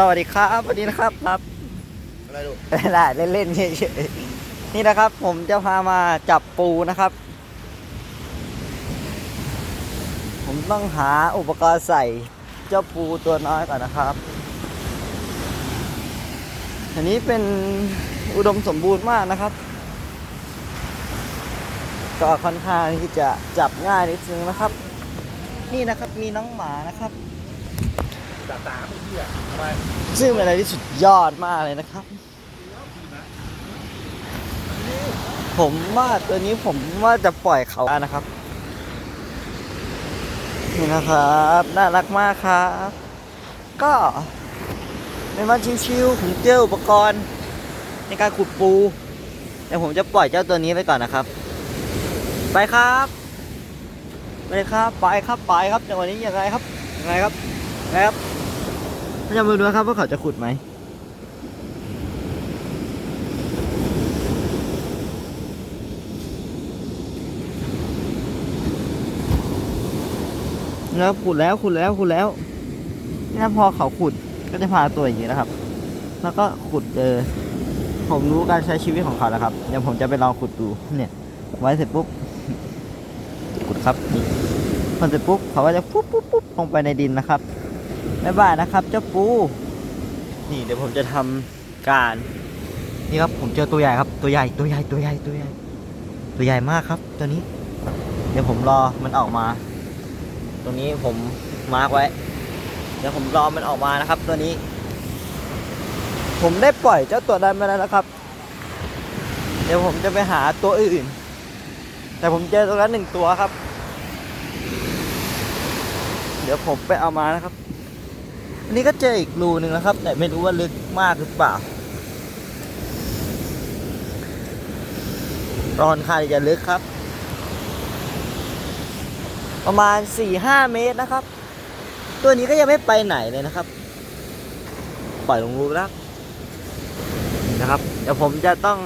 สวัสดีครับวันนี้นะครับครับอะไรลูกล่ะเล่นๆเฉยๆนี่นะครับ ผมจะพามาจับปูนะครับ ผมต้องหาอุปกรณ์ใส่เจ้าปูตัวน้อยก่อนนะครับ อันนี้เป็นอุดมสมบูรณ์มากนะครับ ก็ค่อนข้างที่จะจับง่ายนิดนึงนะครับ นี่นะครับมีน้องหมานะครับ จาตาไม่เชื่อทำไมซึ่งเป็นอะไรที่สุดยอดมากเลยนะครับ ผมว่าตัวนี้ผมว่าจะปล่อยเขานะครับ นี่นะครับ น่ารักมากครับ ก็เป็นวันชิวๆผมเจออุปกรณ์ ในการขุดปูเดี๋ยวผมจะปล่อยเจ้าตัวนี้ไปก่อนนะครับ ไปครับไปครับ ไปครับ ไปครับในวันนี้ยังไงครับยังไงครับยังไงครับ เราจะมาดูครับว่าเขาจะขุดไหมแล้วขุดแล้วขุดแล้วขุดแล้วนี่นะพอเขาขุดก็จะพาตัวอย่างนี้นะครับ แล้วก็ขุดเจอผมรู้การใช้ชีวิตของเขาแล้วครับเดี๋ยวผมจะไปลองขุดดูเนี่ย ไว้เสร็จปุ๊บขุดครับนี่พอเสร็จปุ๊บเขาก็จะปุ๊บปุ๊บปุ๊บลงไปในดินนะครับ บ๊ายบายนะครับ เจ้าปู นี่เดี๋ยวผมจะทำการ นี่ครับผมเจอตัวใหญ่ครับ ตัวใหญ่ตัวใหญ่ตัวใหญ่ตัวใหญ่ ตัวใหญ่มากครับ ตัวนี้ เดี๋ยวผมรอมันออกมา ตรงนี้ผมมาร์กไว้ เดี๋ยวผมรอมันออกมานะครับ ตัวนี้ ผมได้ปล่อยเจ้าตัวนั้นมาแล้วนะครับ เดี๋ยวผมจะไปหาตัวอื่น แต่ผมเจอตรงนั้นหนึ่งตัวครับ เดี๋ยวผมไปเอามานะครับ อันนี้ก็เจออีกรูหนึ่งนะครับ แต่ไม่รู้ว่าลึกมากหรือเปล่า รอนค่าจะลึกครับ ประมาณ 4-5 เมตรนะครับ ตัวนี้ก็ยังไม่ไปไหนเลยนะครับ ปล่อยลงรูแล้วนะครับ เดี๋ยวผมจะต้อง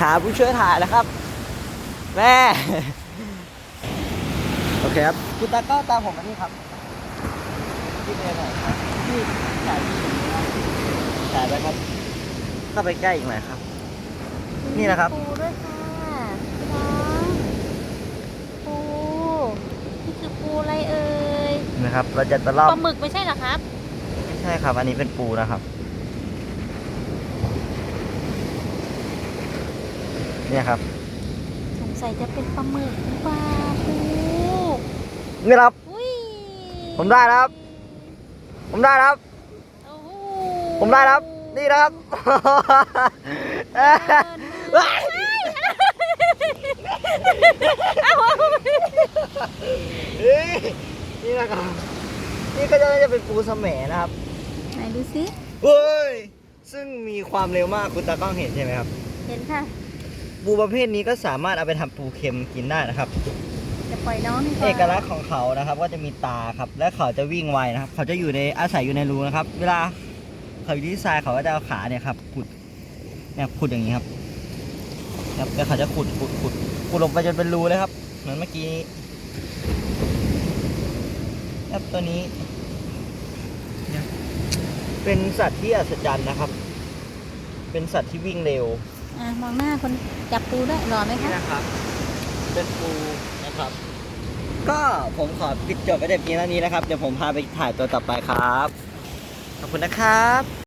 หาผู้ช่วยถ่ายแล้วครับ แม่ โอเคครับ คุณตาก็ตามผมมาที่ครับ ที่ถ่ายที่ผมนะครับถ่ายไปครับ เข้าไปใกล้อีกหน่อยครับ นี่นะครับปูด้วยค่ะน้องปูนี่คือปูอะไรเอ่ยนะครับ เราจะตะล่อมปลาหมึกไม่ใช่เหรอครับไม่ใช่ครับ อันนี้เป็นปูนะครับ เนี่ยครับสงสัยจะเป็นปลาหมึกหรือเปลาปูนี่ครับอุ้ยผมได้แล้วครับ ผมได้แล้วครับโอ้โหผมได้แล้วครับ นี่นะครับเดินมาเอ้าเฮ้ยนี่นะครับ นี่ก็จะน่าจะเป็นปูสะแหมนะครับ ไหนดูสิเฮ้ย ซึ่งมีความเร็วมากคุณตากล้องเห็นใช่ไหมครับ เห็นค่ะ ปูประเภทนี้ก็สามารถเอาไปทำปูเค็มกินได้นะครับ จะปล่อยน้องดีกว่าเอกลักษณ์ของเขานะครับ ก็จะมีตาครับ และเขาจะวิ่งไวนะครับ เขาจะอยู่ในอาศัยอยู่ในรูนะครับ เวลาเขาอยู่ที่ทรายเขาก็จะเอาขาเนี่ยครับขุดเนี่ยขุดอย่างนี้ครับครับแล้วเขาจะขุดขุดขุดขุดลงไปจนเป็นรูเลยครับ เหมือนเมื่อกี้นี้ครับตัวนี้เนี่ยเป็นสัตว์ที่อัศจรรย์นะครับ เป็นสัตว์ที่วิ่งเร็ว อะมองหน้าคนจับปูด้วยหล่อไหมคะ นะครับ เป็นปูนะ ครับ ก็ผมขอปิดจบไว้แต่เพียงเท่านี้นะครับ เดี๋ยวผมพาไปถ่ายตัวต่อไปครับ ขอบคุณนะครับ